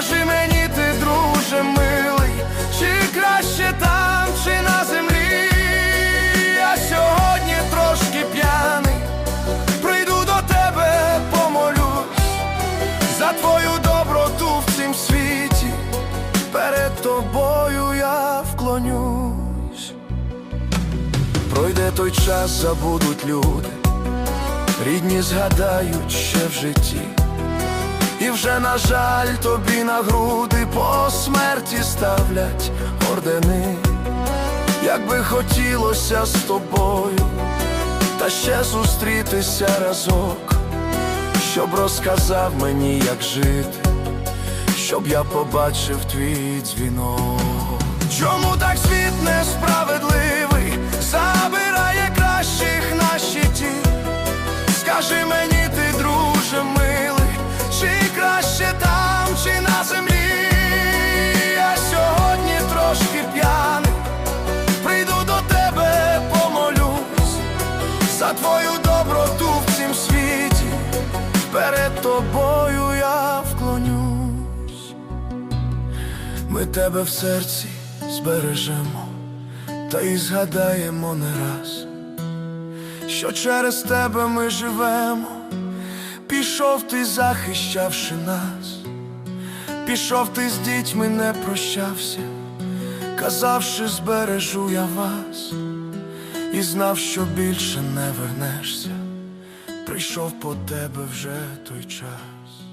Скажи мені, ти, друже, милий, чи краще там, чи на землі? Я сьогодні трошки п'яний, прийду до тебе, помолюсь за твою доброту в цім світі, перед тобою я вклонюсь, пройде той час, забудуть люди, рідні згадають ще в житті і вже, на жаль, тобі на груди по смерті ставлять ордени, як би хотілося з тобою, та ще зустрітися разок, щоб розказав мені, як жити, щоб я побачив твій дзвінок. Чому так світ несправедливий, забирає кращих на щиті? Скажи мені, за твою доброту в цім світі, перед тобою я вклонюсь. Ми тебе в серці збережемо, та й згадаємо не раз, що через тебе ми живемо, пішов ти, захищавши нас, пішов ти з дітьми, не прощався, казавши, збережу я вас, і знав, що більше не вернешся, прийшов по тебе вже той час.